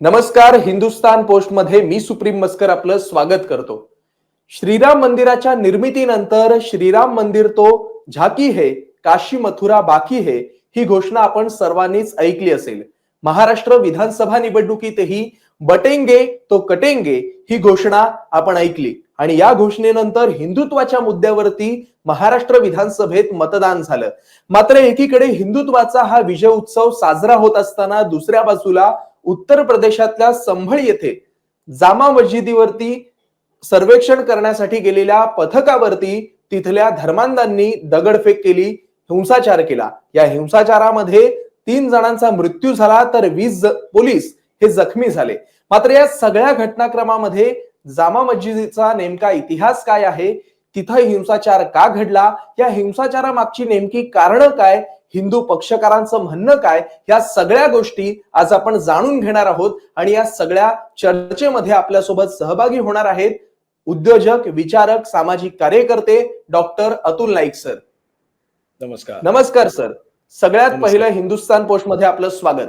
नमस्कार हिंदुस्तान पोस्टमध्ये मी सुप्रीम मस्कर आपलं स्वागत करतो. श्रीराम मंदिराच्या निर्मितीनंतर श्रीराम मंदिर तो झाकी है काशी मथुरा बाकी है ही घोषणा आपण सर्वांनीच ऐकली असेल. महाराष्ट्र विधानसभा निवडणुकीतही बटेंगे तो कटेंगे ही घोषणा आपण ऐकली. आणि या घोषणेनंतर हिंदुत्वाच्या मुद्द्यावरती महाराष्ट्र विधानसभेत मतदान झालं. मात्र एकीकडे हिंदुत्वाचा हा विजय उत्सव साजरा होत असताना दुसऱ्या बाजूला उत्तर प्रदेशातल्या संभळ येथे जामा मस्जिदीवरती सर्वेक्षण करण्यासाठी गेलेल्या पथकावरती तिथल्या धर्मांधांनी दगडफेक केली हिंसाचार केला. या हिंसाचारामध्ये तीन जणांचा मृत्यू झाला तर वीस पोलीस हे जखमी झाले. मात्र या सगळ्या घटनाक्रमामध्ये जामा मस्जिदीचा नेमका इतिहास काय आहे? तिथं हिंसाचार का घडला? या हिंसाचारामागची नेमकी कारणं काय? हिंदू पक्षकारांचं म्हणणं काय? या सगळ्या गोष्टी आज आपण जाणून घेणार आहोत आणि या सगळ्या चर्चेमध्ये आपल्यासोबत सहभागी होणार आहेत उद्योजक विचारक सामाजिक कार्यकर्ते डॉक्टर अतुल नाईक सर. नमस्कार. नमस्कार सर. सगळ्यात. पहिलं हिंदुस्थान पोस्टमध्ये आपलं स्वागत.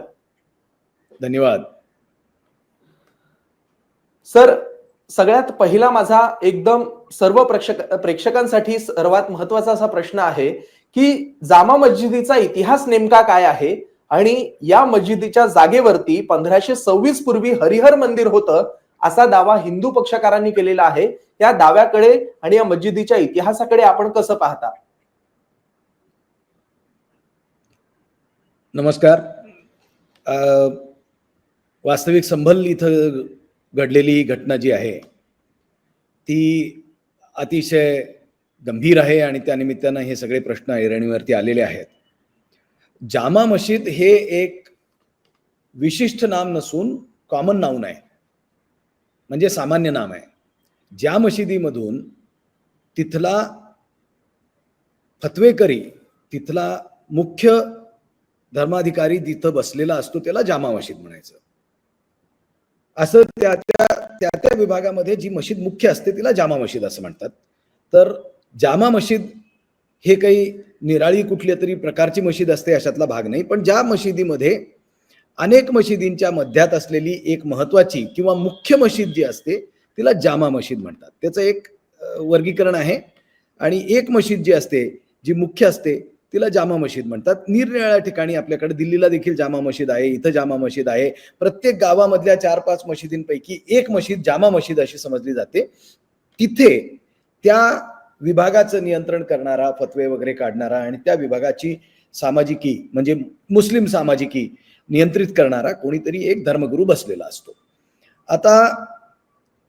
धन्यवाद. सर सगळ्यात पहिला माझा एकदम सर्व प्रेक्षक प्रेक्षकांसाठी सर्वात महत्त्वाचा असा प्रश्न आहे की जामा मस्जिदीचा इतिहास नेमका काय आहे? आणि या मस्जिदीच्या जागेवरती पंधराशे सव्वीस पूर्वी हरिहर मंदिर होतं असा दावा हिंदू पक्षकारांनी केलेला आहे. या दाव्याकडे आणि या मस्जिदीच्या इतिहासाकडे आपण कसं पाहता? नमस्कार. वास्तविक संभल इथं घडलेली घटना जी आहे ती अतिशय गंभीर आहे आणि त्यानिमित्तानं हे सगळे प्रश्न ऐरणीवरती आलेले आहेत. जामा मशीद हे एक विशिष्ट नाम नसून कॉमन नाऊन आहे. म्हणजे सामान्य नाम आहे. ज्या मशिदीमधून तिथला फतवेकरी तिथला मुख्य धर्माधिकारी जिथं बसलेला असतो त्याला जामा मशीद म्हणायचं. असं त्या त्या त्या त्या विभागामध्ये जी मशीद मुख्य असते तिला जामा मशीद असं म्हणतात. तर जामा मशीद हे काही निराळी कुठल्या तरी प्रकारची मशीद असते अशातला भाग नाही. पण ज्या मशिदीमध्ये अनेक मशिदींच्या मध्यात असलेली एक महत्वाची किंवा मुख्य मशीद जी असते तिला जामा मशीद म्हणतात. त्याचं एक वर्गीकरण आहे. आणि एक मशीद जी असते जी मुख्य असते तिला जामा मशीद म्हणतात. निरनिराळ्या ठिकाणी आपल्याकडे दिल्लीला देखील जामा मशीद आहे इथं जामा मशीद आहे. प्रत्येक गावामधल्या चार पाच मशिदींपैकी एक मशीद जामा मशीद अशी समजली जाते. तिथे त्या विभागाचं नियंत्रण करणारा फतवे वगैरे काढणारा आणि त्या विभागाची सामाजिकी म्हणजे मुस्लिम सामाजिकी नियंत्रित करणारा कोणीतरी एक धर्मगुरू बसलेला असतो. आता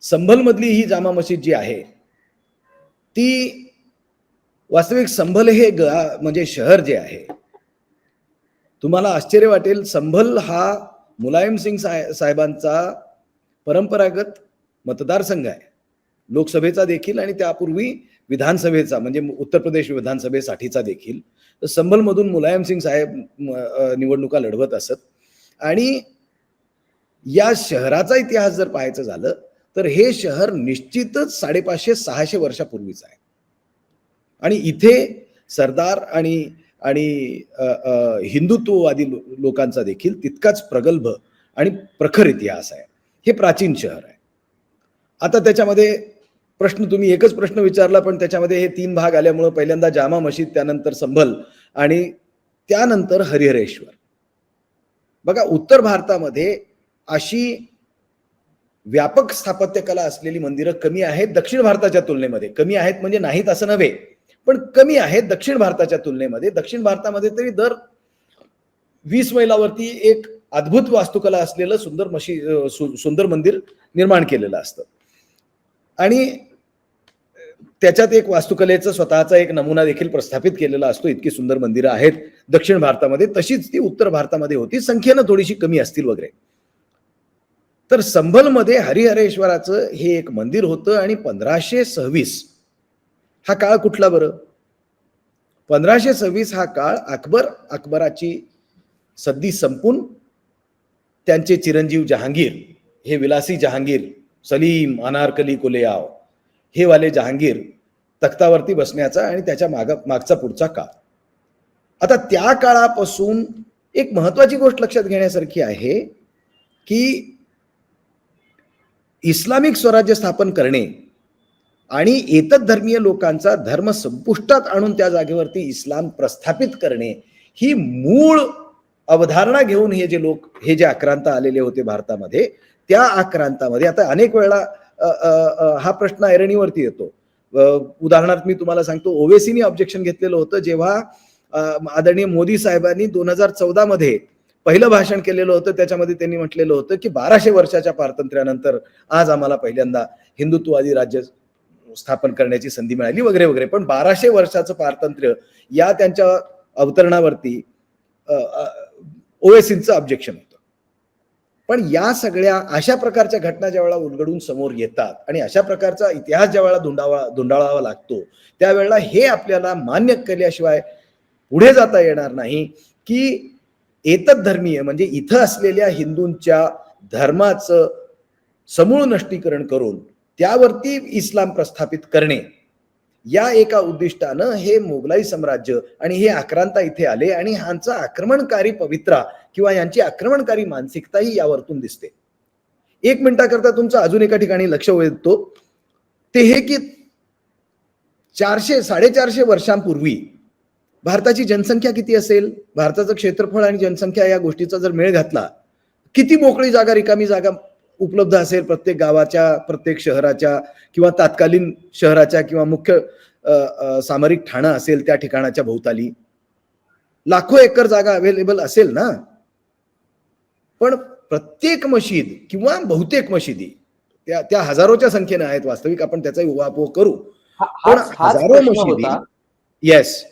संभलमधली ही जामा मशीद जी आहे ती वास्तविक संभल हे गा म्हणजे शहर जे आहे तुम्हाला आश्चर्य वाटेल संभल हा मुलायम सिंग साहेबांचा परंपरागत मतदारसंघ आहे. लोकसभेचा देखील आणि त्यापूर्वी विधानसभेचा म्हणजे उत्तर प्रदेश विधानसभेसाठीचा देखील. तर संभलमधून मुलायम सिंग साहेब निवडणुका लढवत असत. आणि या शहराचा इतिहास जर पाहायचं झालं तर हे शहर निश्चितच साडेपाचशे सहाशे वर्षापूर्वीच आहे. आणि इथे सरदार आणि आणि हिंदुत्ववादी लो- लोकांचा देखील तितकाच प्रगल्भ आणि प्रखर इतिहास आहे. हे प्राचीन शहर आहे. आता त्याच्यामध्ये प्रश्न तुम्ही एकच प्रश्न विचारला पण त्याच्यामध्ये हे तीन भाग आल्यामुळं पहिल्यांदा जामा मशीद त्यानंतर संभल आणि त्यानंतर हरिहरेश्वर. बघा उत्तर भारतामध्ये अशी व्यापक स्थापत्यकला असलेली मंदिरं कमी आहेत दक्षिण भारताच्या तुलनेमध्ये. कमी आहेत म्हणजे नाहीत असं नव्हे पण कमी आहेत दक्षिण भारताच्या तुलनेमध्ये. दक्षिण भारतामध्ये तरी दर वीस मैलावरती एक अद्भुत वास्तुकला असलेलं सुंदर मशी सुंदर मंदिर निर्माण केलेलं असतं. आणि त्याच्यात एक वास्तुकलेचा स्वतःचा एक नमुना देखील प्रस्थापित केलेला असतो. इतकी सुंदर मंदिरं आहेत दक्षिण भारतामध्ये. तशीच ती उत्तर भारतामध्ये होती. संख्येनं थोडीशी कमी असतील वगैरे. तर संभलमध्ये हरिहरेश्वराचं हे एक मंदिर होतं आणि पंधराशे सव्वीस हा काळ कुठला बरं? पंधराशे सव्वीस हा काळ अकबर अकबराची सद्दी संपून त्यांचे चिरंजीव जहांगीर हे विलासी जहांगीर सलीम अनारकली कुलेआव हे वाले जहांगीर तख्तावरती बसण्याचा आणि त्याच्या माग मागचा पुढचा काळ. आता त्या काळापासून एक महत्वाची गोष्ट लक्षात घेण्यासारखी आहे की इस्लामिक स्वराज्य स्थापन करणे आणि एतद धर्मीय लोकांचा धर्म संपुष्टात आणून त्या जागेवरती इस्लाम प्रस्थापित करणे ही मूळ अवधारणा घेऊन हे जे लोक हे जे आक्रांत आलेले होते भारतामध्ये त्या आक्रांतामध्ये आता अनेक वेळा हा प्रश्न ऐरणीवरती येतो. उदाहरणार्थ मी तुम्हाला सांगतो ओवेसीनी ऑब्जेक्शन घेतलेलं होतं जेव्हा आदरणीय मोदी साहेबांनी दोन हजार चौदा मध्ये पहिलं भाषण केलेलं होतं त्याच्यामध्ये त्यांनी म्हटलेलं होतं की बाराशे वर्षाच्या पारतंत्र्यानंतर आज आम्हाला पहिल्यांदा हिंदुत्ववादी राज्य स्थापन करण्याची संधी मिळाली वगैरे वगैरे. पण बाराशे वर्षाचं पारतंत्र्य या त्यांच्या अवतरणावरती ओवेसींचं ऑब्जेक्शन पण या सगळ्या अशा प्रकारच्या घटना ज्या वेळेला उलगडून समोर येतात आणि अशा प्रकारचा इतिहास ज्या वेळेला धुंडावा धुंडाळावा लागतो त्यावेळेला हे आपल्याला मान्य केल्याशिवाय पुढे जाता येणार नाही की एतद धर्मीय म्हणजे इथं असलेल्या हिंदूंच्या धर्माचं समूळ नष्टीकरण करून त्यावरती इस्लाम प्रस्थापित करणे. या एका उद्दिष्टानं हे मोगलाई साम्राज्य आणि हे आक्रांता इथे आले आणि ह्यांचा आक्रमणकारी पवित्रा किंवा यांची आक्रमणकारी मानसिकता ही यावरतून दिसते. एक मिनिटाकरता तुमचं अजून एका ठिकाणी लक्ष वेधतो. ते हे की चारशे साडेचारशे वर्षांपूर्वी भारताची जनसंख्या किती असेल? भारताचं क्षेत्रफळ आणि जनसंख्या या गोष्टीचा जर मेळ घातला किती मोकळी जागा रिकामी जागा उपलब्ध असेल प्रत्येक गावाच्या प्रत्येक शहराच्या किंवा तात्कालीन शहराच्या किंवा मुख्य सामरिक ठाणं असेल त्या ठिकाणाच्या भोवताली. लाखो एकर जागा अवेलेबल असेल ना? पण प्रत्येक मशीद किंवा बहुतेक मशिदी त्या त्या हजारोच्या संख्येने आहेत वास्तविक आपण त्याचा उहापोह करू. पण हजारो मशिदी येस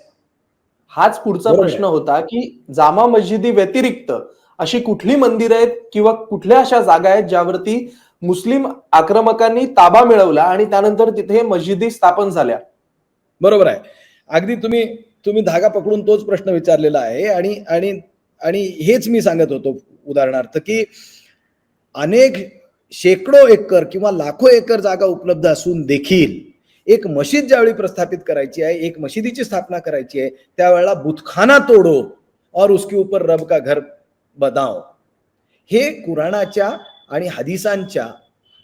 हाच पुढचा प्रश्न होता की जामा मस्जिदी व्यतिरिक्त अशी कुठली मंदिर आहेत किंवा कुठल्या अशा जागा आहेत ज्यावरती मुस्लिम आक्रमकांनी ताबा मिळवला आणि त्यानंतर तिथे मस्जिदी स्थापन झाल्या? बरोबर आहे. अगदी तुम्ही तुम्ही धागा पकडून तोच प्रश्न विचारलेला आहे आणि आणि आणि हेच मी सांगत होतो उदाहरणार्थ की अनेक शेकडो एकर किंवा लाखो एकर जागा उपलब्ध असून देखील एक मशीद ज्यावेळी प्रस्थापित करायची आहे एक मशिदीची स्थापना करायची आहे त्यावेळेला बुतखाना तोडो और उसके ऊपर रब का घर बदाव हे कुराणाच्या आणि हदिसांच्या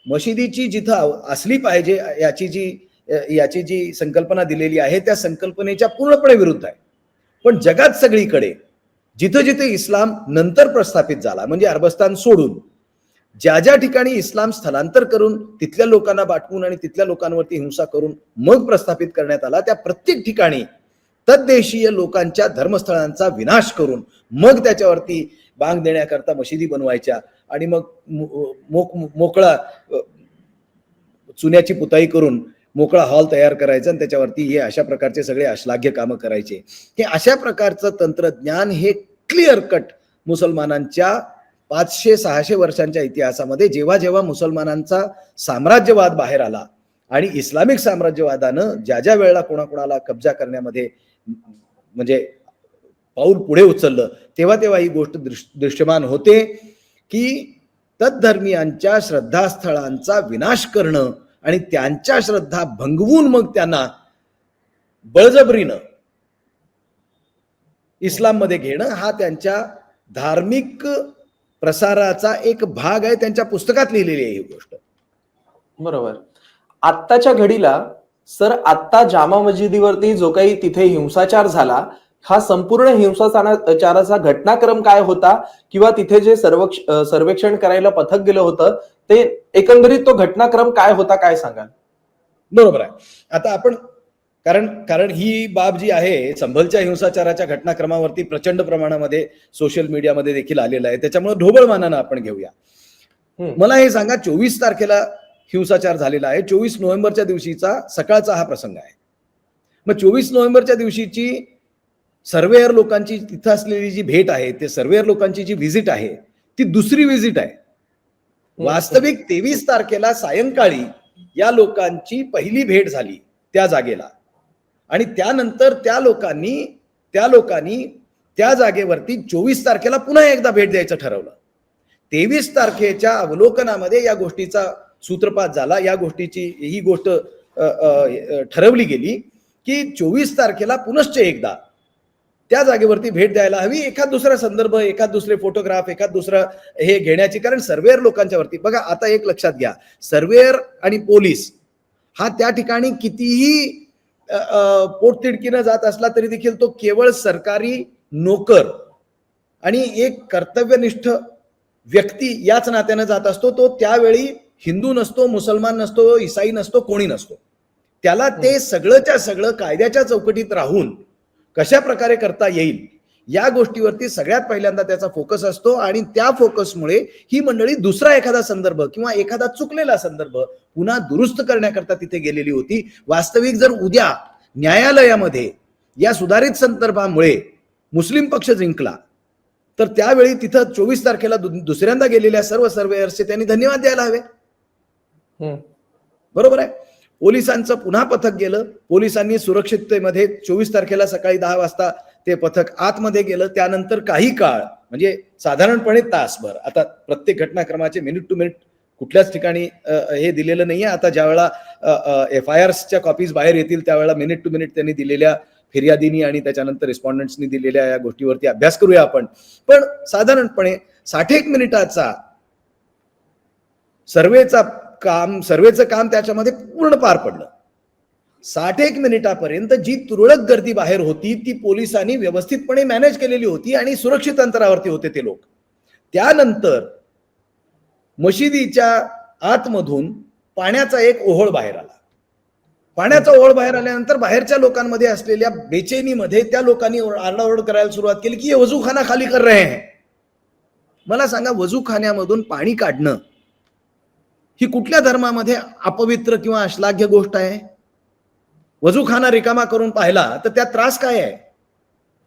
मशिदीची जिथं असली पाहिजे याची जी याची जी संकल्पना दिलेली आहे त्या संकल्पनेच्या पूर्णपणे विरुद्ध आहे. पण जगात सगळीकडे जिथं जिथे इस्लाम नंतर प्रस्थापित झाला म्हणजे अरबस्तान सोडून ज्या ज्या ठिकाणी इस्लाम स्थलांतर करून तिथल्या लोकांना बाटवून आणि तिथल्या लोकांवरती हिंसा करून मग प्रस्थापित करण्यात आला त्या प्रत्येक ठिकाणी तद्देशीय लोकांच्या धर्मस्थळांचा विनाश करून मग त्याच्यावरती बांग देण्याकरता मशिदी बनवायच्या आणि मग मोक मोकळा चुन्याची पुताई करून मोकळा हॉल तयार करायचा आणि त्याच्यावरती हे अशा प्रकारचे सगळे अश्लाघ्य कामं करायचे. हे अशा प्रकारचं तंत्रज्ञान हे क्लिअर कट मुसलमानांच्या पाचशे सहाशे वर्षांच्या इतिहासामध्ये जेव्हा जेव्हा मुसलमानांचा साम्राज्यवाद बाहेर आला आणि इस्लामिक साम्राज्यवादानं ज्या ज्या वेळेला कोणाकोणाला कब्जा करण्यामध्ये म्हणजे पाऊल पुढे उचललं तेव्हा तेव्हा ही गोष्ट दृश्यमान होते की तत्धर्मीयांच्या श्रद्धास्थळांचा विनाश करणं आणि त्यांच्या श्रद्धा भंगवून मग त्यांना बळजबरीनं इस्लाममध्ये घेणं हा त्यांच्या धार्मिक प्रसाराचा एक भाग आहे त्यांच्या पुस्तकात लिहिलेली आहे ही गोष्ट. बरोबर. आत्ताच्या घडीला सर आत्ता जामा मस्जिदीवरती जो काही तिथे हिंसाचार झाला हा संपूर्ण हिंसाचाराचा घटनाक्रम काय होता किंवा तिथे जे सर्वक्ष अं, सर्वेक्षण करायला पथक गेलं होतं ते एकंदरीत तो घटनाक्रम काय होता काय सांगाल? बरोबर आहे. आता आपण कारण कारण ही बाब जी आहे संभलच्या हिंसाचाराच्या घटनाक्रमावरती प्रचंड प्रमाणामध्ये सोशल मीडियामध्ये देखील आलेलं आहे. त्याच्यामुळे ढोबळमानानं आपण घेऊया. मला हे सांगा चोवीस तारखेला हिंसाचार झालेला आहे. चोवीस नोव्हेंबरच्या दिवशीचा सकाळचा हा प्रसंग आहे. मग चोवीस नोव्हेंबरच्या दिवशीची सर्वेअर लोकांची तिथं असलेली जी भेट आहे ते सर्वेअर लोकांची जी व्हिजिट आहे ती दुसरी व्हिजिट आहे. वास्तविक तेवीस तारखेला सायंकाळी या लोकांची पहिली भेट झाली त्या जागेला. आणि त्यानंतर त्या लोकांनी त्या लोकांनी त्या जागेवरती चोवीस तारखेला पुन्हा एकदा भेट द्यायचं ठरवलं. तेवीस तारखेच्या अवलोकनामध्ये या गोष्टीचा सूत्रपात झाला. या गोष्टीची ही गोष्ट ठरवली गेली की चोवीस तारखेला पुनश्च एकदा त्या जागेवरती भेट द्यायला हवी. एखाद दुसरा संदर्भ एखाद दुसरे फोटोग्राफ एखाद दुसरं हे घेण्याची. कारण सर्वेअर लोकांच्या वरती बघा आता एक लक्षात घ्या. सर्वेअर आणि पोलीस हा त्या ठिकाणी कितीही पोटतिडकीनं जात असला तरी देखील तो केवळ सरकारी नोकर आणि एक कर्तव्यनिष्ठ व्यक्ती याच नात्यानं जात असतो. तो त्यावेळी हिंदू नसतो मुसलमान नसतो इसाई नसतो कोणी नसतो. त्याला ते सगळंच्या सगळं कायद्याच्या चौकटीत राहून कशा प्रकारे करता येईल या गोष्टीवरती सगळ्यात पहिल्यांदा त्याचा फोकस असतो आणि त्या फोकसमुळे ही मंडळी दुसरा एखादा संदर्भ किंवा एखादा चुकलेला संदर्भ पुन्हा दुरुस्त करण्याकरता तिथे गेलेली होती. वास्तविक जर उद्या न्यायालयामध्ये या सुधारित संदर्भामुळे मुस्लिम पक्ष जिंकला तर त्यावेळी तिथं चोवीस तारखेला दुसऱ्यांदा गेलेल्या सर्व सर्वेयर्सचे त्यांनी धन्यवाद द्यायला हवे. बरोबर आहे? पोलिसांचं पुन्हा पथक गेलं. पोलिसांनी सुरक्षिततेमध्ये चोवीस तारखेला सकाळी दहा वाजता ते पथक आतमध्ये गेलं. त्यानंतर काही काळ म्हणजे साधारणपणे तासभर आता प्रत्येक घटनाक्रमाचे मिनिट टू मिनिट कुठल्याच ठिकाणी हे दिलेलं नाहीये. आता ज्या वेळेला एफ आय आरच्या कॉपीज बाहेर येतील त्यावेळेला मिनिट टू मिनिट त्यांनी दिलेल्या फिर्यादीनी आणि त्याच्यानंतर रिस्पॉन्डंट्सनी दिलेल्या या गोष्टीवरती अभ्यास करूया आपण. पण साधारणपणे साठेक मिनिटाचा सर्वेचा काम सर्वेचं काम त्याच्यामध्ये पूर्ण पार पडलं. साठ एक मिनिटापर्यंत जी तुरळक गर्दी बाहेर होती ती पोलिसांनी व्यवस्थितपणे मॅनेज केलेली होती आणि सुरक्षित अंतरावरती होते ते लोक. त्यानंतर मशिदीच्या आतमधून पाण्याचा एक ओहोळ बाहेर आला. पाण्याचा ओहळ बाहेर आल्यानंतर बाहेरच्या लोकांमध्ये असलेल्या बेचैनीमध्ये त्या लोकांनी आरडाओरड करायला सुरुवात केली की ये वजूखाना खाली कर रहे हैं. मला सांगा वजूखान्यामधून पाणी काढणं ही कुठल्या धर्मामध्ये अपवित्र किंवा अश्लाघ्य गोष्ट आहे? वजूखाना रिकामा करून पाहिला तर त्यात त्रास काय आहे?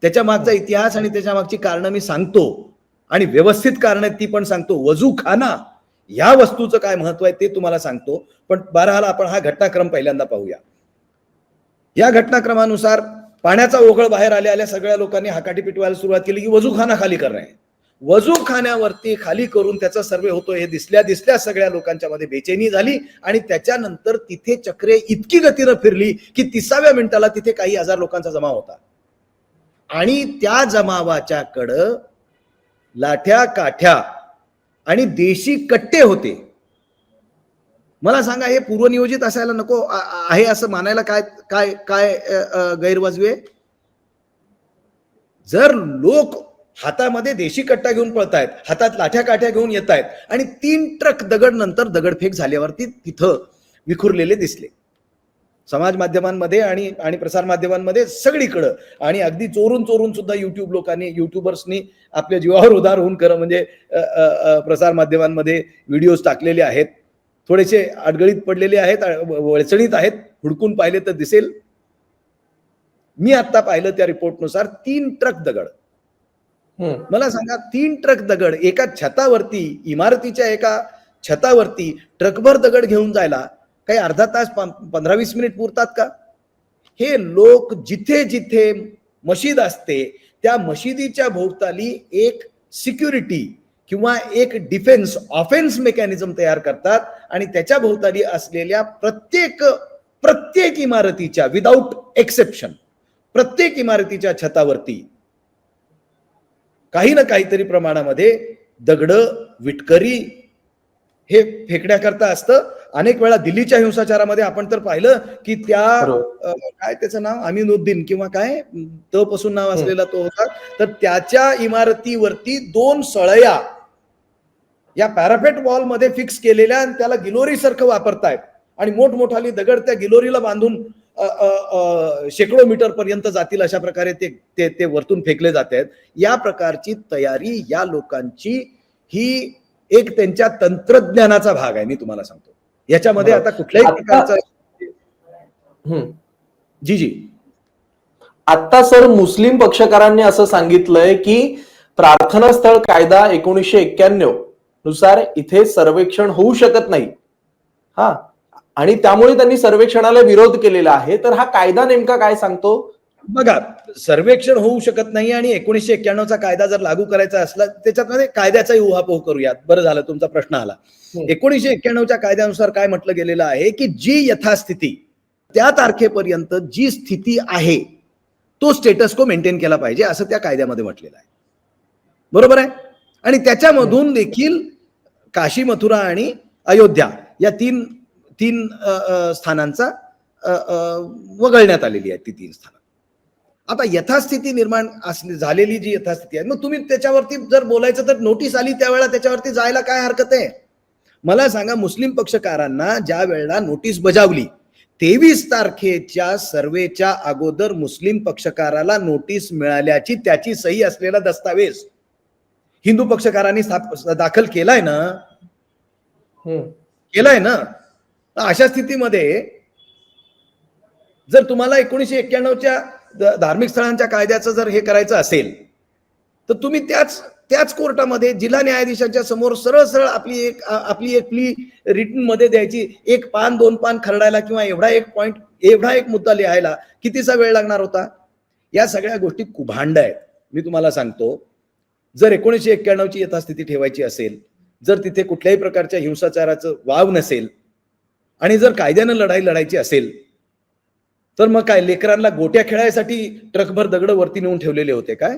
त्याच्या मागचा इतिहास आणि त्याच्या मागची कारणं मी सांगतो. आणि व्यवस्थित कारण ती पण सांगतो. वजूखाना या वस्तूचं काय महत्त्व आहे ते तुम्हाला सांगतो. पण बहरहाल आपण हा घटनाक्रम पहिल्यांदा पाहूया. या घटनाक्रमानुसार पाण्याचा ओघळ बाहेर आल्या आल्या सगळ्या लोकांनी हाकाटी पिटवायला सुरुवात केली की वजूखाना खाली करणे. वजूखान्यावरती खाली करून त्याचा सर्वे होतो हे दिसल्या दिसल्या सगळ्या लोकांच्या मध्ये बेचैनी झाली आणि त्याच्यानंतर तिथे चक्रे इतकी गतीनं फिरली की तिसाव्या मिनिटाला तिथे काही हजार लोकांचा जमाव होता. आणि त्या जमावाच्या कड लाठ्या काठ्या आणि देशी कट्टे होते. मला सांगा हे पूर्वनियोजित असायला नको? आहे असं मानायला काय काय काय गैरवाजवे? जर लोक हातामध्ये देशी कट्टा घेऊन पळतायत हातात लाठ्या काठ्या घेऊन येत आहेत आणि तीन ट्रक दगड नंतर दगडफेक झाल्यावरती तिथं विखुरलेले दिसले. समाज माध्यमांमध्ये आणि आणि प्रसार माध्यमांमध्ये सगळीकडं आणि अगदी चोरून चोरून सुद्धा युट्यूब लोकांनी युट्यूबर्सनी आपल्या जीवावर उदार होऊन खरं म्हणजे प्रसार माध्यमांमध्ये व्हिडिओज टाकलेले आहेत. थोडेसे अडगळीत पडलेले आहेत वळचणीत आहेत हुडकून पाहिले तर दिसेल. मी आत्ता पाहिलं त्या रिपोर्टनुसार तीन ट्रक दगड. मला सांगा तीन ट्रक दगड एका छतावरती इमारतीच्या एका छतावरती ट्रकभर दगड घेऊन जायला काही अर्धा तास पंधरा वीस मिनिट पुरतात का? हे लोक जिथे जिथे मशीद असते त्या मशिदीच्या भोवताली एक सिक्युरिटी किंवा एक डिफेन्स ऑफेन्स मेकॅनिझम तयार करतात आणि त्याच्या भोवताली असलेल्या प्रत्येक प्रत्येक इमारतीच्या विदाऊट एक्सेप्शन प्रत्येक इमारतीच्या छतावरती काही ना काहीतरी प्रमाणामध्ये दगड विटकरी हे फेकण्याकरता असतं. अनेक वेळा दिल्लीच्या हिंसाचारामध्ये आपण तर पाहिलं की त्या काय त्याचं नाव? अमिनुद्दीन किंवा काय? त पासून नाव असलेला तो होता. तर त्याच्या इमारतीवरती दोन सळया या पॅरापेट वॉलमध्ये फिक्स केलेल्या आणि त्याला गिलोरी सारखं वापरतायत. आणि मोठमोठाली दगड त्या गिलोरीला बांधून शेकडो मीटर पर्यंत जातील अशा प्रकारे ते ते ते वरतून फेकले जात आहेत. या प्रकारची तयारी या लोकांची ही एक त्यांच्या तंत्रज्ञानाचा भाग आहे मी तुम्हाला सांगतो. याच्यामध्ये. आता कुठल्याही प्रकारचा. जी जी. आता सर मुस्लिम पक्षकारांनी असं सांगितलंय की प्रार्थना स्थळ कायदा एकोणीसशे एक्क्याण्णवनुसार इथे सर्वेक्षण होऊ शकत नाही. हा. आणि त्यामुळे त्यांनी सर्वेक्षणाला विरोध केलेला आहे. तर हा कायदा नेमका काय सांगतो? बघा सर्वेक्षण होऊ शकत नाही आणि एकोणीसशे एक्क्याण्णवचा कायदा जर लागू करायचा असला त्याच्यामध्ये कायद्याचाही उहापोह करूयात. बरं झालं तुमचा प्रश्न आला. हम्म. एकोणीसशे एक्क्याण्णवच्या कायद्यानुसार काय म्हटलं गेलेलं आहे की जी यथास्थिती त्या तारखेपर्यंत जी स्थिती आहे तो स्टेटस को मेंटेन केला पाहिजे असं त्या कायद्यामध्ये म्हटलेलं आहे. बरोबर आहे? आणि त्याच्यामधून देखील काशी मथुरा आणि अयोध्या या तीन तीन स्थानांचा वगळण्यात आलेली आहे ती तीन स्थानं. आता यथास्थिती निर्माण असली झालेली जी यथास्थिती आहे मग तुम्ही त्याच्यावरती जर बोलायचं तर नोटीस आली त्यावेळेला त्याच्यावरती जायला काय हरकत आहे? मला सांगा मुस्लिम पक्षकारांना ज्या वेळेला नोटीस बजावली तेवीस तारखेच्या सर्वेच्या अगोदर मुस्लिम पक्षकाराला नोटीस मिळाल्याची त्याची सही असलेला दस्तावेज हिंदू पक्षकारांनी दाखल केलाय ना. केलाय ना? अशा स्थितीमध्ये जर तुम्हाला एकोणीसशे एक्क्याण्णवच्या धार्मिक स्थळांच्या कायद्याचं जर हे करायचं असेल तर तुम्ही त्याच त्याच कोर्टामध्ये जिल्हा न्यायाधीशांच्या समोर सरळ सरळ आपली एक आपली एक प्ली रिटनमध्ये द्यायची. एक पान दोन पान खरडायला किंवा एवढा एक पॉइंट एवढा एक मुद्दा लिहायला कितीचा वेळ लागणार होता? या सगळ्या गोष्टी कुभांड आहेत. मी तुम्हाला सांगतो जर एकोणीसशे एक्क्याण्णवची यथास्थिती ठेवायची असेल जर तिथे कुठल्याही प्रकारच्या हिंसाचाराचं वाव नसेल आणि जर कायद्यानं लढाई लढायची असेल तर मग काय लेकरांना गोट्या खेळायसाठी ट्रकभर दगड वरती नेऊन ठेवलेले होते काय?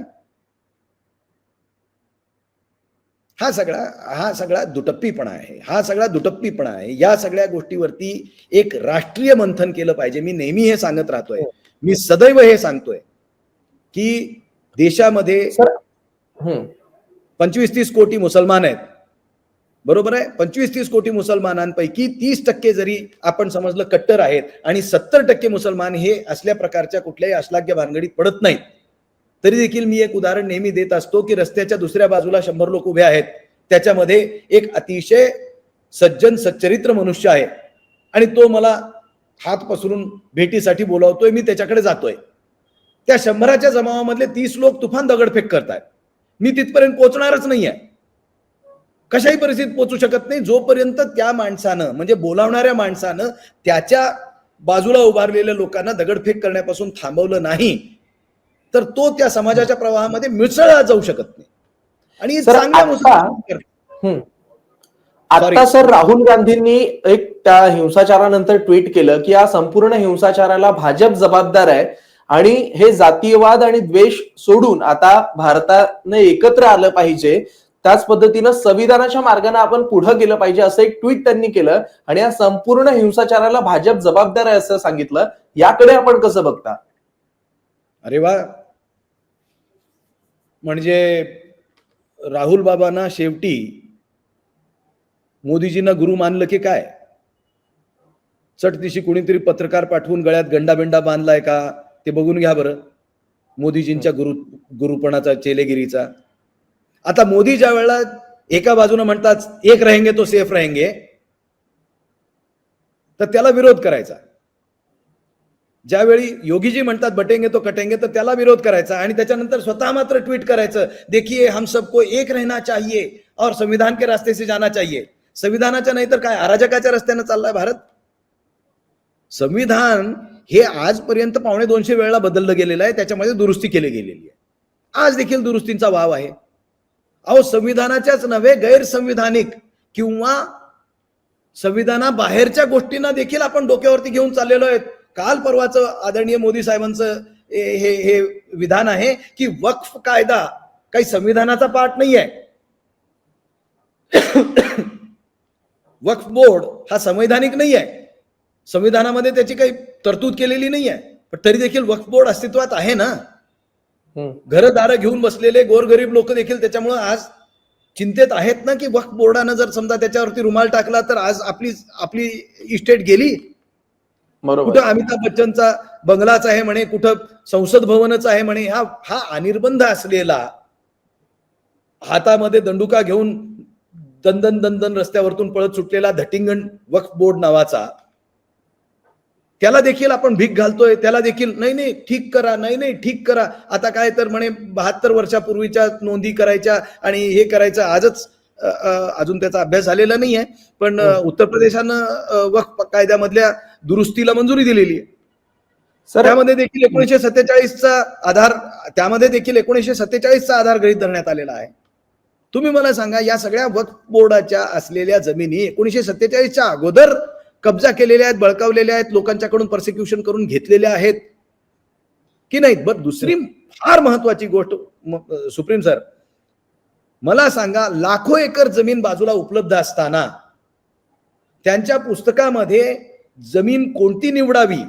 हा सगळा हा सगळा दुटप्पीपणा आहे. हा सगळा दुटप्पीपणा आहे. या सगळ्या गोष्टीवरती एक राष्ट्रीय मंथन केलं पाहिजे. मी नेहमी हे सांगत राहतोय. मी सदैव हे सांगतोय की देशामध्ये. पंचवीस तीस कोटी मुसलमान आहेत. बरोबर आहे? पंचवीस तीस कोटी मुसलमानांपैकी तीस टक्के जरी आपण समजलं कट्टर आहेत आणि सत्तर टक्के मुसलमान हे असल्या प्रकारच्या कुठल्याही अश्लाघ्य भानगडीत पडत नाहीत. तरी देखील मी एक उदाहरण नेहमी देत असतो की रस्त्याच्या दुसऱ्या बाजूला शंभर लोक उभे आहेत. त्याच्यामध्ये एक अतिशय सज्जन सच्चरित्र मनुष्य आहे. आणि तो मला हात पसरून भेटीसाठी बोलावतोय मी त्याच्याकडे जातोय. त्या शंभराच्या जमावामधले तीस लोक तुफान दगडफेक करतायत. मी तिथपर्यंत पोहोचणारच आहे कशाही परिस्थितीत पोहोचू शकत नाही. जोपर्यंत त्या माणसानं म्हणजे बोलावणाऱ्या माणसानं त्याच्या बाजूला उभारलेल्या लोकांना दगडफेक करण्यापासून थांबवलं नाही तर तो त्या समाजाच्या प्रवाहामध्ये मिसळला जाऊ शकत नाही. आणि चांगल्या आता-. सर राहुल गांधींनी एक त्या हिंसाचारानंतर ट्विट केलं की या संपूर्ण हिंसाचाराला भाजप जबाबदार आहे आणि हे जातीयवाद आणि द्वेष सोडून आता भारतानं एकत्र आलं पाहिजे. त्याच पद्धतीनं संविधानाच्या मार्गाने आपण पुढे गेलं पाहिजे असं एक ट्विट त्यांनी केलं आणि या संपूर्ण हिंसाचाराला भाजप जबाबदार आहे असं सांगितलं. याकडे आपण कसं बघता? अरे वा. म्हणजे राहुल बाबांना शेवटी मोदीजींना गुरु मानलं की काय? चटदिशी कुणीतरी पत्रकार पाठवून गळ्यात गंडाबिंडा बांधलाय का? ते बघून घ्या बरं. मोदीजींच्या गुरु गुरुपणाचा चेलेगिरीचा. आता मोदी ज्या वेळेला एका बाजूने म्हणतात एक रहेंगे तो सेफ रहेंगे तर त्याला विरोध करायचा. ज्यावेळी योगीजी म्हणतात बटेंगे तो कटेंगे तर त्याला विरोध करायचा आणि त्याच्यानंतर स्वतः मात्र ट्विट करायचं देखिए हम सबको एक रहना चाहिए और संविधान के रास्ते से जाना चाहिए. संविधानाच्या नाही तर काय अराजकाच्या रस्त्यानं चाललाय भारत? संविधान हे आजपर्यंत पावणे दोनशे वेळेला बदललं गेलेलं आहे त्याच्यामध्ये दुरुस्ती केली गेलेली आहे. आज देखील दुरुस्तींचा वाव आहे. अहो संविधानाच्याच नव्हे गैरसंविधानिक. किंवा संविधानाबाहेरच्या गोष्टींना देखील आपण डोक्यावरती घेऊन चाललेलो आहेत. काल परवाचं आदरणीय मोदी साहेबांचं हे हे विधान आहे की वक्फ कायदा काही संविधानाचा पार्ट नाही आहे वक्फ बोर्ड हा संवैधानिक नाही आहे संविधानामध्ये त्याची काही तरतूद केलेली नाही आहे पण तरी देखील वक्फ बोर्ड अस्तित्वात आहे ना? घरदारं घेऊन बसलेले गोरगरीब लोक देखील त्याच्यामुळे आज चिंतेत आहेत ना की वक्फ बोर्डानं जर समजा त्याच्यावरती रुमाल टाकला तर आज आपली आपली इस्टेट गेली? बरोबर. कुठं अमिताभ बच्चनचा बंगलाच आहे म्हणे कुठं संसद भवनच आहे म्हणे हा हा अनिर्बंध असलेला हातामध्ये दंडुका घेऊन दंदन दंदन रस्त्यावरतून पळत सुटलेला धटिंगण वक्फ बोर्ड नावाचा त्याला देखील आपण भीक घालतोय त्याला देखील नाही नाही ठीक करा नाही नाही ठीक करा. आता काय तर म्हणे बहात्तर वर्षापूर्वीच्या नोंदी करायच्या आणि हे करायचं आजच अजून त्याचा अभ्यास झालेला नाही आहे पण अ, उत्तर प्रदेशानं वक्फ कायद्यामधल्या दुरुस्तीला मंजुरी दिलेली आहे. सर त्यामध्ये देखील एकोणीशे सत्तेचाळीसचा आधार त्यामध्ये देखील एकोणीशे सत्तेचाळीसचा आधार गृहीत धरण्यात आलेला आहे. तुम्ही मला सांगा या सगळ्या वक्फ बोर्डाच्या असलेल्या जमिनी एकोणीशे सत्तेचाळीसच्या अगोदर कब्जा केलेल्या आहेत बळकावलेल्या आहेत लोकांच्याकडून प्रोसिक्युशन करून घेतलेल्या आहेत की नाही बर दुसरी फार महत्वाची गोष्ट सुप्रीम सर मला सांगा लाखो एकर जमीन बाजूला उपलब्ध असताना त्यांच्या पुस्तकामध्ये जमीन कोणती निवडावी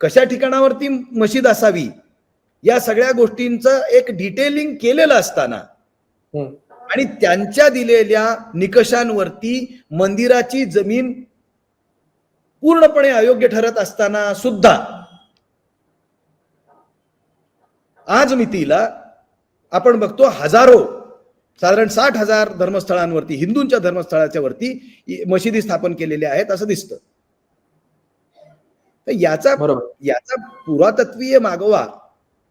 कशा ठिकाणावरती मशीद असावी या सगळ्या गोष्टींचं एक डिटेलिंग केलेलं असताना. आणि त्यांच्या दिलेल्या निकषांवरती मंदिराची जमीन पूर्णपणे अयोग्य ठरत असताना सुद्धा आज मितीला आपण बघतो हजारो साधारण साठ हजार धर्मस्थळांवरती हिंदूंच्या धर्मस्थळाच्या वरती मशिदी स्थापन केलेल्या आहेत असं दिसतं. तर याचा याचा पुरातत्वीय मागोवा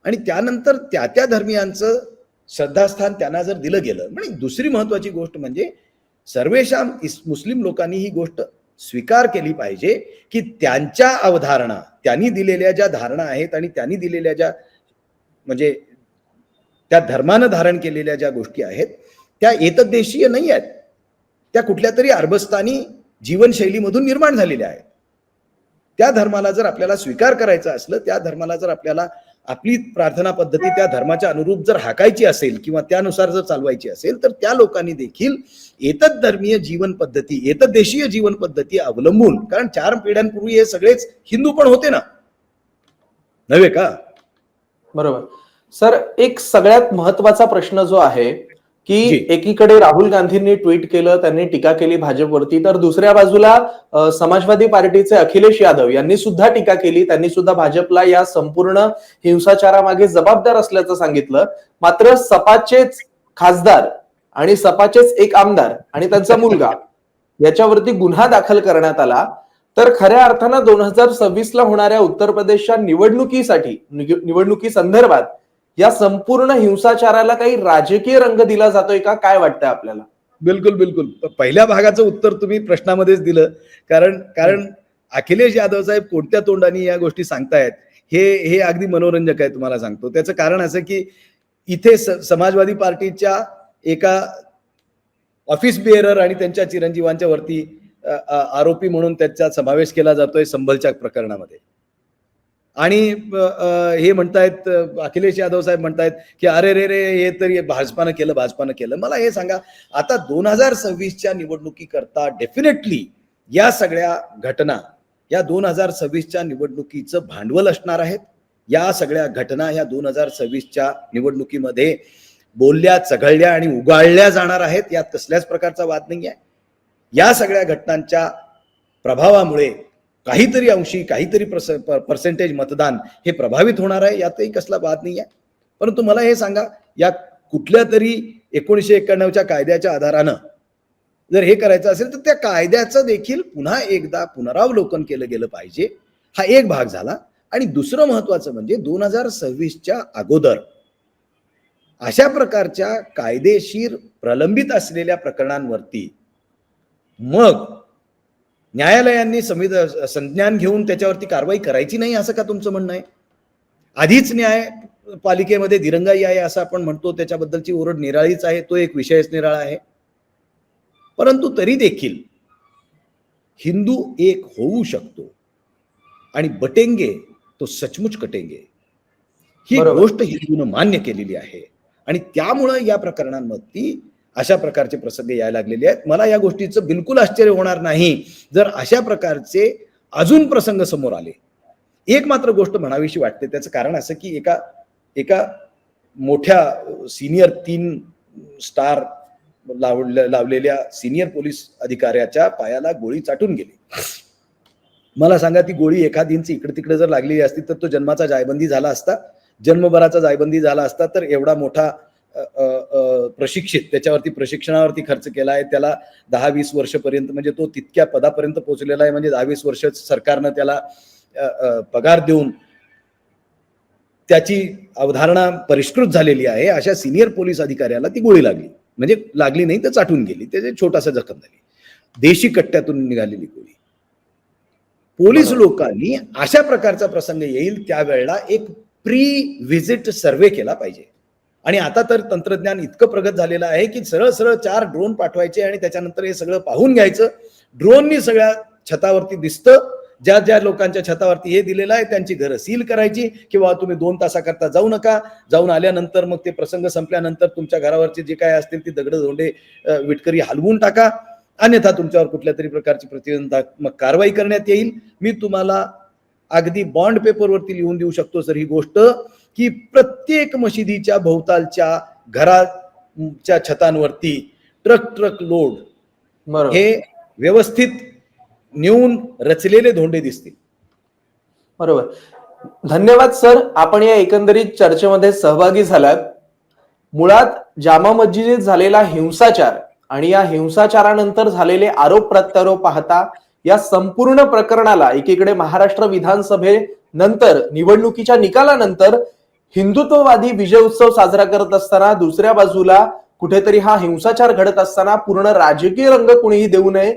आणि त्यानंतर त्या त्या धर्मियांचं श्रद्धास्थान त्यांना जर दिलं गेलं म्हणजे दुसरी महत्वाची गोष्ट म्हणजे सर्वेशा मुस्लिम लोकांनी ही गोष्ट स्वीकार केली पाहिजे की त्यांच्या अवधारणा त्यांनी दिलेल्या ज्या धारणा आहेत आणि त्यांनी दिलेल्या ज्या म्हणजे त्या धर्मानं धारण केलेल्या ज्या गोष्टी आहेत त्या एतद्देशीय नाही आहेत. त्या कुठल्या तरी अरबस्तानी जीवनशैलीमधून निर्माण झालेल्या आहेत. त्या धर्माला जर आपल्याला स्वीकार करायचं असलं त्या धर्माला जर आपल्याला आपली प्रार्थना पद्धती त्या धर्माच्या अनुरूप जर हाकायची असेल किंवा त्यानुसार जर चालवायची असेल तर त्या लोकांनी देखील एतद धर्मीय जीवन पद्धती एतद देशीय जीवन पद्धती अवलंबून कारण चार पिढ्यांपूर्वी हे सगळेच हिंदू पण होते ना? नव्हे का? बरोबर. सर एक सगळ्यात महत्त्वाचा प्रश्न जो आहे की. एकीकडे राहुल गांधींनी ट्विट केलं त्यांनी टीका केली भाजपवरती तर दुसऱ्या बाजूला समाजवादी पार्टीचे अखिलेश यादव यांनी सुद्धा टीका केली. त्यांनी सुद्धा भाजपला या संपूर्ण हिंसाचारामागे जबाबदार असल्याचं सांगितलं. मात्र सपाचेच खासदार आणि सपाचेच एक आमदार आणि त्यांचा मुलगा याच्यावरती गुन्हा दाखल करण्यात आला. तर खऱ्या अर्थानं दोन हजार सव्वीस ला होणाऱ्या उत्तर प्रदेशच्या निवडणुकीसाठी निवडणुकी संदर्भात या संपूर्ण हिंसाचाराला काही राजकीय रंग दिला जातोय का? काय वाटतंय आपल्याला? बिलकुल बिलकुल. पहिल्या भागाचं उत्तर तुम्ही प्रश्नामध्येच दिलं. कारण कारण अखिलेश यादव साहेब कोणत्या तोंडाने या गोष्टी सांगतायत हे हे अगदी मनोरंजक आहे तुम्हाला सांगतो. त्याचं कारण असं की इथे स- समाजवादी पार्टीच्या एका ऑफिस बिअरर आणि त्यांच्या चिरंजीवांच्या वरती आरोपी म्हणून त्याचा समावेश केला जातोय संभलच्या प्रकरणामध्ये. आणि हे म्हणतायत अखिलेश यादव साहेब म्हणतायत की अरे रे रे हे तर भाजपानं केलं भाजपानं केलं. मला हे सांगा आता दोन हजार सव्वीसच्या निवडणुकीकरता डेफिनेटली या सगळ्या घटना या दोन हजार सव्वीसच्या निवडणुकीचं भांडवल असणार आहेत. या सगळ्या घटना या दोन हजार सव्वीसच्या निवडणुकीमध्ये बोलल्या चघळल्या आणि उगाळल्या जाणार आहेत. यात कसल्याच प्रकारचा वाद नाही आहे या सगळ्या घटनांच्या प्रभावामुळे काहीतरी अंशी काहीतरी प्रस पर्सेंटेज मतदान हे प्रभावित होणार आहे यातही कसला वाद नाही आहे परंतु मला हे सांगा या कुठल्या तरी एकोणीसशे एक्क्याण्णवच्या कायद्याच्या आधारानं जर हे करायचं असेल तर त्या कायद्याचं देखील पुन्हा एकदा पुनरावलोकन केलं गेलं पाहिजे. हा एक भाग झाला. आणि दुसरं महत्वाचं म्हणजे दोन हजार सव्वीसच्या अगोदर अशा प्रकारच्या कायदेशीर प्रलंबित असलेल्या प्रकरणांवरती मग न्यायालयांनी संविध संज्ञान घेऊन त्याच्यावरती कारवाई करायची नाही असं का तुमचं म्हणणं आहे? आधीच न्याय पालिकेमध्ये दिरंगाई आहे असं आपण म्हणतो त्याच्याबद्दलची ओरड निराळीच आहे तो एक विषयच निराळा आहे. परंतु तरी देखील हिंदू एक होऊ शकतो. आणि बटेंगे तो सचमुच कटेंगे. ही. गोष्ट हिंदूनं मान्य केलेली आहे. आणि त्यामुळं या प्रकरणांमध्ये अशा प्रकारचे प्रसंग यायला लागलेले आहेत. मला या गोष्टीचं बिलकुल आश्चर्य होणार नाही. जर अशा प्रकारचे अजून प्रसंग समोर आले. एक मात्र गोष्ट म्हणावीशी वाटते. त्याचं कारण असं की एका एका मोठ्या सिनियर तीन स्टार लाव लावलेल्या सिनियर पोलीस अधिकाऱ्याच्या पायाला गोळी चाटून गेली. मला सांगा ती गोळी एखाद इकडे तिकडे जर लागलेली असती तर तो जन्माचा जायबंदी झाला असता? जन्मभराचा जायबंदी झाला असता तर एवढा मोठा प्रशिक्षित त्याच्यावरती प्रशिक्षणावरती खर्च केला आहे त्याला दहा वीस वर्षपर्यंत म्हणजे तो तितक्या पदापर्यंत पोहोचलेला आहे म्हणजे दहा वीस वर्ष सरकारनं त्याला पगार देऊन त्याची अवधारणा परिष्कृत झालेली आहे अशा सिनियर पोलीस अधिकाऱ्याला ती गोळी लागली. म्हणजे लागली नाही तर चाटून गेली त्याचे छोटासा जखम झाली. देशी कट्ट्यातून निघालेली गोळी. पोलीस. लोकांनी अशा प्रकारचा प्रसंग येईल त्यावेळेला एक प्री व्हिजिट सर्वे केला पाहिजे. आणि आता तर तंत्रज्ञान इतकं प्रगत झालेलं आहे की सरळ सरळ चार ड्रोन पाठवायचे आणि त्याच्यानंतर हे सगळं पाहून घ्यायचं. ड्रोननी सगळ्या छतावरती दिसतं. ज्या ज्या लोकांच्या छतावरती हे दिलेलं आहे त्यांची घरं सील करायची किंवा तुम्ही दोन तासाकरता जाऊ नका. जाऊन आल्यानंतर मग ते प्रसंग संपल्यानंतर तुमच्या घरावरचे जे काय असतील ती दगड धोंडे विटकरी हलवून टाका. अन्यथा तुमच्यावर कुठल्या तरी प्रकारची प्रतिबंधात्मक कारवाई करण्यात येईल. मी तुम्हाला अगदी बॉन्ड पेपरवरती लिहून देऊ शकतो सर ही गोष्ट. की प्रत्येक मशिदीच्या भोवतालच्या घराच्या छतांवरती ट्रक ट्रक लोड हे व्यवस्थित नेऊन रचलेले धोंडे दिसतील. बरोबर. धन्यवाद सर. आपण या एकंदरीत चर्चेमध्ये सहभागी झालात. मुळात जामा मस्जिदीत झालेला हिंसाचार आणि या हिंसाचारानंतर झालेले आरोप प्रत्यारोप पाहता या संपूर्ण प्रकरणाला एकीकडे महाराष्ट्र विधानसभे नंतर निवडणुकीच्या निकालानंतर हिंदुत्ववादी विजय उत्सव साजरा करत असताना दुसऱ्या बाजूला कुठेतरी हा हिंसाचार घडत असताना पूर्ण राजकीय रंग कुणीही देऊ नये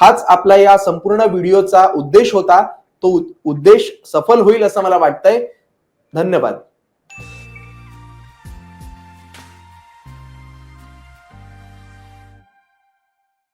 हाच आपला या संपूर्ण व्हिडिओचा उद्देश होता. तो उद्देश सफल होईल असं मला वाटतंय. धन्यवाद.